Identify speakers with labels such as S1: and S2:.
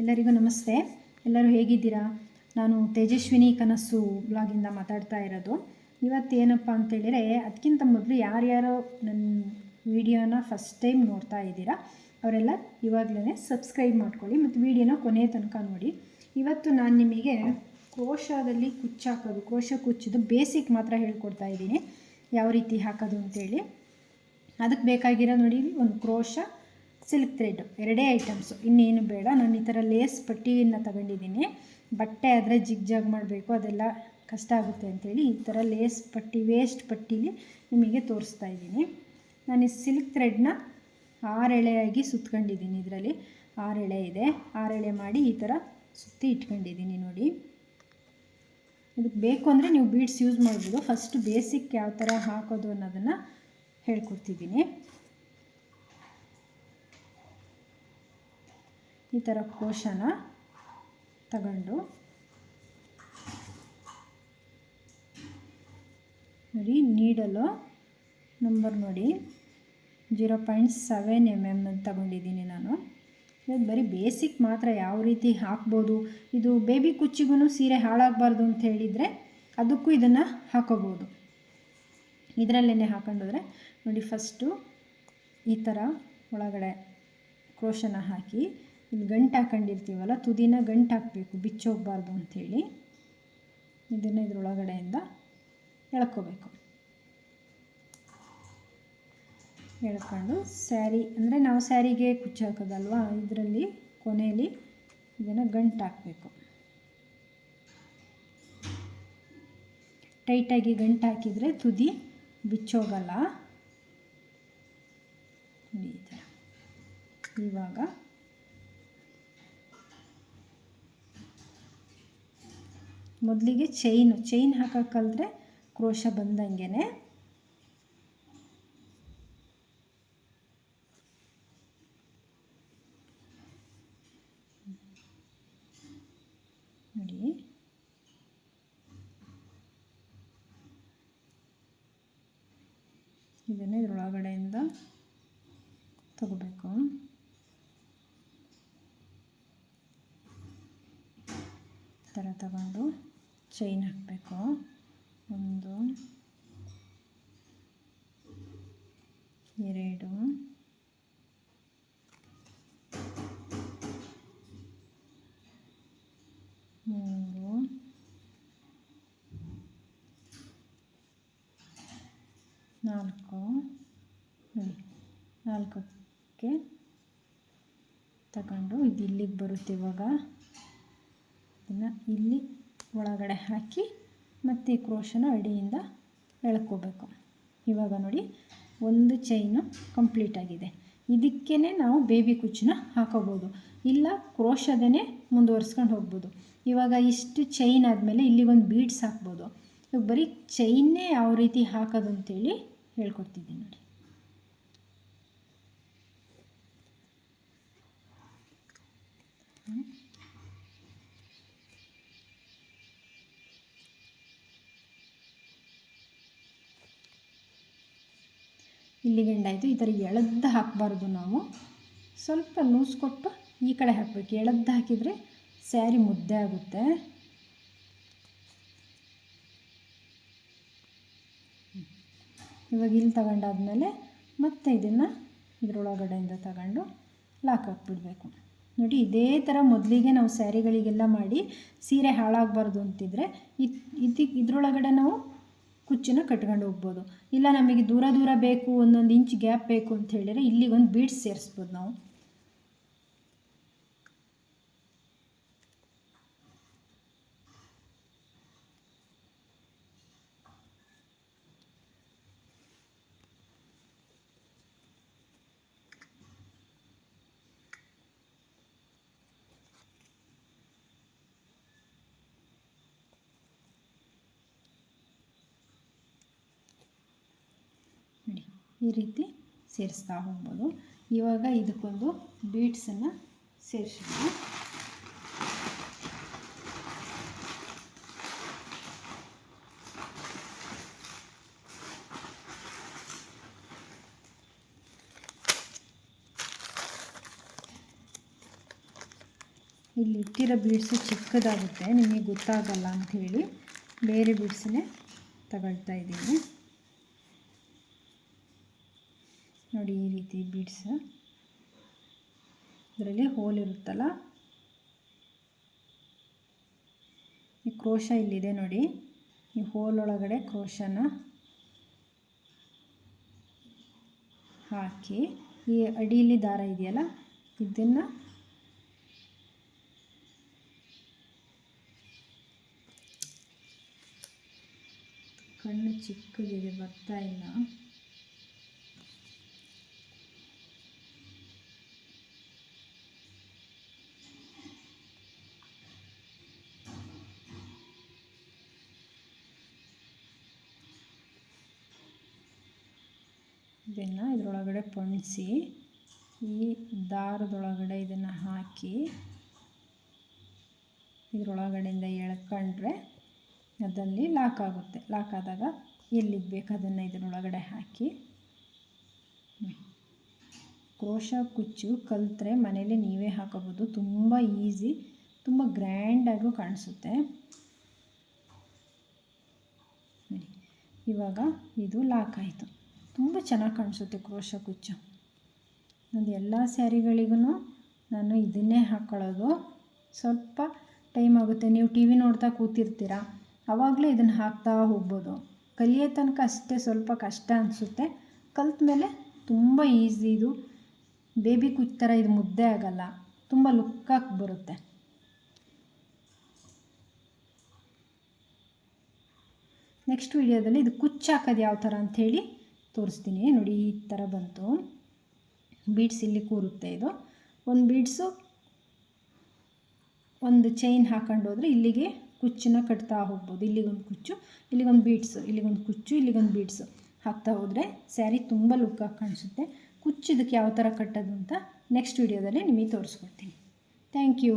S1: ಎಲ್ಲರಿಗೂ ನಮಸ್ತೆ. ಎಲ್ಲರೂ ಹೇಗಿದ್ದೀರಾ? ನಾನು ತೇಜಸ್ವಿನಿ ಕನಸು ಬ್ಲಾಗಿಂದ ಮಾತಾಡ್ತಾ ಇರೋದು. ಇವತ್ತು ಏನಪ್ಪ ಅಂತೇಳಿದರೆ ಅದಕ್ಕಿಂತ ಮೊದಲು ಯಾರ್ಯಾರೋ ನನ್ನ ವಿಡಿಯೋನ ಫಸ್ಟ್ ಟೈಮ್ ನೋಡ್ತಾ ಇದ್ದೀರಾ, ಅವರೆಲ್ಲ ಇವಾಗಲೇ ಸಬ್ಸ್ಕ್ರೈಬ್ ಮಾಡ್ಕೊಳ್ಳಿ ಮತ್ತು ವಿಡಿಯೋನ ಕೊನೆಯ ತನಕ ನೋಡಿ. ಇವತ್ತು ನಾನು ನಿಮಗೆ ಕೋಶದಲ್ಲಿ ಕುಚ್ಚಾಕೋದು, ಕೋಶ ಕುಚ್ಚಿದ್ದು ಬೇಸಿಕ್ ಮಾತ್ರ ಹೇಳ್ಕೊಡ್ತಾ ಇದ್ದೀನಿ. ಯಾವ ರೀತಿ ಹಾಕೋದು ಅಂತೇಳಿ. ಅದಕ್ಕೆ ಬೇಕಾಗಿರೋ ನೋಡಿ ಒಂದು ಕ್ರೋಶ ಸಿಲ್ಕ್ ಥ್ರೆಡ್, ಎರಡೇ ಐಟಮ್ಸು. ಇನ್ನೇನು ಬೇಡ, ನಾನು ಈ ಥರ ಲೇಸ್ ಪಟ್ಟಿಯನ್ನು ತಗೊಂಡಿದ್ದೀನಿ. ಬಟ್ಟೆ ಆದರೆ ಜಿಗ್ ಜಾಗ್ ಮಾಡಬೇಕು, ಅದೆಲ್ಲ ಕಷ್ಟ ಆಗುತ್ತೆ ಅಂಥೇಳಿ ಈ ಥರ ಲೇಸ್ ಪಟ್ಟಿ, ವೇಸ್ಟ್ ಪಟ್ಟಿಲಿ ನಿಮಗೆ ತೋರಿಸ್ತಾ ಇದ್ದೀನಿ. ನಾನು ಈ ಸಿಲ್ಕ್ ಥ್ರೆಡ್ನ ಆರು ಎಳೆಯಾಗಿ ಸುತ್ಕೊಂಡಿದ್ದೀನಿ, ಇದರಲ್ಲಿ ಆರು ಎಳೆ ಇದೆ. ಆರು ಎಳೆ ಮಾಡಿ ಈ ಥರ ಸುತ್ತಿ ಇಟ್ಕೊಂಡಿದ್ದೀನಿ ನೋಡಿ. ಇದಕ್ಕೆ ಬೇಕು ಅಂದರೆ ನೀವು ಬೀಡ್ಸ್ ಯೂಸ್ ಮಾಡ್ಬೋದು. ಫಸ್ಟ್ ಬೇಸಿಕ್ ಯಾವ ಥರ ಹಾಕೋದು ಅನ್ನೋದನ್ನು ಹೇಳ್ಕೊಡ್ತಿದ್ದೀನಿ. ಈ ಥರ ಕೋಶನ ತಗೊಂಡು ನೋಡಿ, ನೀಡಲು ನಂಬರ್ ನೋಡಿ. Zero point seven M M ತಗೊಂಡಿದ್ದೀನಿ ನಾನು. ಇದು ಬರೀ ಬೇಸಿಕ್ ಮಾತ್ರ ಯಾವ ರೀತಿ ಹಾಕ್ಬೋದು? ಇದು ಬೇಬಿ ಕುಚ್ಚಿಗೂ ಸೀರೆ ಹಾಳಾಗಬಾರ್ದು ಅಂತ ಹೇಳಿದರೆ ಅದಕ್ಕೂ ಇದನ್ನು ಹಾಕೋಬೋದು. ಇದರಲ್ಲೇ ಹಾಕೊಂಡೋದ್ರೆ ನೋಡಿ ಫಸ್ಟು ಈ ಥರ ಒಳಗಡೆ ಕ್ರೋಶನ ಹಾಕಿ ಇಲ್ಲಿ ಗಂಟು ಹಾಕೊಂಡಿರ್ತೀವಲ್ಲ, ತುದಿನ ಗಂಟು ಹಾಕಬೇಕು, ಬಿಚ್ಚೋಗಬಾರ್ದು ಅಂಥೇಳಿ ಇದನ್ನು ಇದ್ರೊಳಗಡೆಯಿಂದ ಎಳ್ಕೋಬೇಕು. ಎಳ್ಕೊಂಡು ಸ್ಯಾರಿ, ಅಂದರೆ ನಾವು ಸ್ಯಾರಿಗೆ ಕುಚ್ಚು ಹಾಕೋದಲ್ವಾ, ಇದರಲ್ಲಿ ಕೊನೆಯಲ್ಲಿ ಇದನ್ನು ಗಂಟು ಹಾಕಬೇಕು. ಟೈಟಾಗಿ ಗಂಟು ಹಾಕಿದರೆ ತುದಿ ಬಿಚ್ಚೋಗಲ್ಲ. ಈ ಥರ. ಇವಾಗ ಮೊದಲಿಗೆ ಚೈನು ಚೈನ್ ಹಾಕಕ್ಕೆ ಕಲಿತ್ರೆ ಕ್ರೋಶ ಬಂದಂಗೆ ನೋಡಿ. ಇದನ್ನು ಇದರೊಳಗಡೆಯಿಂದ ತಗೋಬೇಕು. ಈ ಥರ ತಗೊಂಡು ಚೈನ್ ಹಾಕಬೇಕು ಒಂದು, ಎರಡು, ಮೂರು, ನಾಲ್ಕು, ನೋಡಿ, ನಾಲ್ಕಕ್ಕೆ ತಗೊಂಡು ಇದು ಇಲ್ಲಿಗೆ ಬರುತ್ತೆ ಇವಾಗ. ಇದನ್ನು ಇಲ್ಲಿ ಒಳಗಡೆ ಹಾಕಿ ಮತ್ತು ಕ್ರೋಶನ ಅಡಿಯಿಂದ ಎಳ್ಕೋಬೇಕು. ಇವಾಗ ನೋಡಿ, ಒಂದು ಚೈನು ಕಂಪ್ಲೀಟ್ ಆಗಿದೆ. ಇದಕ್ಕೇ ನಾವು ಬೇಬಿ ಕುಚ್ಚನ್ನ ಹಾಕೋಬೋದು. ಇಲ್ಲ ಕ್ರೋಶದೇ ಮುಂದುವರ್ಸ್ಕೊಂಡು ಹೋಗ್ಬೋದು. ಇವಾಗ ಇಷ್ಟು ಚೈನ್ ಆದಮೇಲೆ ಇಲ್ಲಿಗೊಂದು ಬೀಡ್ಸ್ ಹಾಕ್ಬೋದು. ಇವಾಗ ಬರೀ ಚೈನ್ನೇ ಯಾವ ರೀತಿ ಹಾಕೋದು ಅಂತೇಳಿ ಹೇಳ್ಕೊಡ್ತಿದ್ದೀನಿ ನೋಡಿ. ಗಂಡಾಯಿತು ಈ ಥರ ಎಳೆದ್ದು ಹಾಕಬಾರ್ದು ನಾವು. ಸ್ವಲ್ಪ ಲೂಸ್ ಕೊಟ್ಟು ಈ ಕಡೆ ಹಾಕಬೇಕು. ಎಳೆದ್ದು ಹಾಕಿದರೆ ಸ್ಯಾರಿ ಮುದ್ದೆ ಆಗುತ್ತೆ. ಇವಾಗ ಇಲ್ಲಿ ತಗೊಂಡಾದ್ಮೇಲೆ ಮತ್ತೆ ಇದನ್ನು ಇದರೊಳಗಡೆಯಿಂದ ತಗೊಂಡು ಲಾಕ್ ಹಾಕ್ಬಿಡ್ಬೇಕು. ನೋಡಿ ಇದೇ ಥರ ಮೊದಲಿಗೆ ನಾವು ಸ್ಯಾರಿಗಳಿಗೆಲ್ಲ ಮಾಡಿ ಸೀರೆ ಹಾಳಾಗಬಾರ್ದು ಅಂತಿದ್ರೆ ಇದು ಇದರೊಳಗಡೆ ನಾವು ಕುಚ್ಚನ್ನು ಕಟ್ಕೊಂಡು ಹೋಗ್ಬೋದು. ಇಲ್ಲ ನಮಗೆ ದೂರ ದೂರ ಬೇಕು, ಒಂದೊಂದು ಇಂಚ್ ಗ್ಯಾಪ್ ಬೇಕು ಅಂತ ಹೇಳಿದರೆ ಇಲ್ಲಿಗೊಂದು ಬೀಡ್ಸ್ ಸೇರಿಸ್ಬೋದು ನಾವು ನೋಡಿ ಈ ರೀತಿ ಸೇರಿಸ್ತಾ ಹೋಗ್ಬೋದು. ಇವಾಗ ಇದಕ್ಕೊಂದು ಬೀಟ್ಸನ್ನು ಸೇರಿಸೋಣ. ಇಲ್ಲಿ ಇಟ್ಟಿರೋ ಬೀಡ್ಸು ಚಿಕ್ಕದಾಗುತ್ತೆ, ನಿಮಗೆ ಗೊತ್ತಾಗಲ್ಲ ಅಂಥೇಳಿ ಬೇರೆ ಬೀಡ್ಸನ್ನೇ ತಗೊಳ್ತಾ ಇದ್ದೀನಿ. ನೋಡಿ ಈ ರೀತಿ ಬೀಡ್ಸ್ ಇದರಲ್ಲಿ ಹೋಲ್ ಇರುತ್ತಲ್ಲ? ಈ ಕ್ರೋಶ ಇಲ್ಲಿದೆ ನೋಡಿ. ಈ ಹೋಲ್ ಒಳಗಡೆ ಕ್ರೋಶನ ಹಾಕಿ, ಈ ಅಡಿಯಲ್ಲಿ ದಾರ ಇದೆಯಲ್ಲ? ಇದನ್ನು ಕಣ್ಣು ಚಿಕ್ಕದಿದೆ, ಬರ್ತಾ ಇಲ್ಲ. ಇದನ್ನು ಇದರೊಳಗಡೆ ಪೊಣಿಸಿ, ಈ ದಾರದೊಳಗಡೆ ಇದನ್ನು ಹಾಕಿ, ಇದರೊಳಗಡೆಯಿಂದ ಎಳ್ಕೊಂಡ್ರೆ ಅದಲ್ಲಿ ಲಾಕ್ ಆಗುತ್ತೆ ಲಾಕ್ ಆದಾಗ ಎಲ್ಲಿಗೆ ಬೇಕು ಅದನ್ನು ಇದರೊಳಗಡೆ ಹಾಕಿ. ಕ್ರೋಶ, ಕುಚ್ಚು, ಕಲಿತ್ರೆ ಮನೇಲಿ ನೀವೇ ಹಾಕೋಬೋದು. ತುಂಬ ಈಸಿ, ತುಂಬ ಗ್ರ್ಯಾಂಡಾಗೂ ಕಾಣಿಸುತ್ತೆ. ಇವಾಗ ಇದು ಲಾಕ್ ಆಯಿತು ತುಂಬ ಚೆನ್ನಾಗಿ ಕಾಣಿಸುತ್ತೆ ಕ್ರೋಶ ಕುಚ್ಚು. ನಂದು ಎಲ್ಲ ಸ್ಯಾರಿಗಳಿಗೂ ನಾನು ಇದನ್ನೇ ಹಾಕ್ಕೊಳ್ಳೋದು ಸ್ವಲ್ಪ ಟೈಮ್ ಆಗುತ್ತೆ. ನೀವು ಟಿ ವಿ ನೋಡ್ತಾ ಕೂತಿರ್ತೀರ? ಆವಾಗಲೇ ಇದನ್ನು ಹಾಕ್ತಾ ಹೋಗ್ಬೋದು. ಕಲಿಯೋ ತನಕ ಅಷ್ಟೇ ಸ್ವಲ್ಪ ಕಷ್ಟ ಅನಿಸುತ್ತೆ. ಕಲ್ತ ಮೇಲೆ ತುಂಬ ಈಸಿ ಇದು. ಬೇಬಿ ಕುಚ್ಚು ಥರ ಇದು ಮುದ್ದೆ ಆಗಲ್ಲ. ತುಂಬ ಲುಕ್ಕಾಗಿ ಬರುತ್ತೆ. ನೆಕ್ಸ್ಟ್ ವಿಡಿಯೋದಲ್ಲಿ ಇದು ಕುಚ್ಚು ಹಾಕೋದು ಯಾವ ಥರ ಅಂಥೇಳಿ ತೋರಿಸ್ತೀನಿ. ನೋಡಿ, ಈ ಥರ ಬಂತು. ಬೀಡ್ಸ್ ಇಲ್ಲಿ ಕೂರುತ್ತೆ ಇದು. ಒಂದು ಬೀಡ್ಸು ಒಂದು ಚೈನ್ ಹಾಕೊಂಡು ಹೋದರೆ ಇಲ್ಲಿಗೆ ಕುಚ್ಚನ್ನ ಕಟ್ತಾ ಹೋಗ್ಬೋದು. ಇಲ್ಲಿಗೊಂದು ಕುಚ್ಚು, ಇಲ್ಲಿಗೊಂದು ಬೀಡ್ಸು, ಇಲ್ಲಿಗೊಂದು ಕುಚ್ಚು, ಇಲ್ಲಿಗೊಂದು ಬೀಡ್ಸು ಹಾಕ್ತಾ ಹೋದರೆ ಸ್ಯಾರಿ ತುಂಬ ಲುಕ್ಕಾಗಿ ಕಾಣಿಸುತ್ತೆ. ಕುಚ್ಚಿದಕ್ಕೆ ಯಾವ ಥರ ಕಟ್ಟೋದು ಅಂತ ನೆಕ್ಸ್ಟ್ ವೀಡಿಯೋದಲ್ಲಿ ನಿಮಗೆ ತೋರಿಸ್ಕೊಡ್ತೀನಿ. Thank you.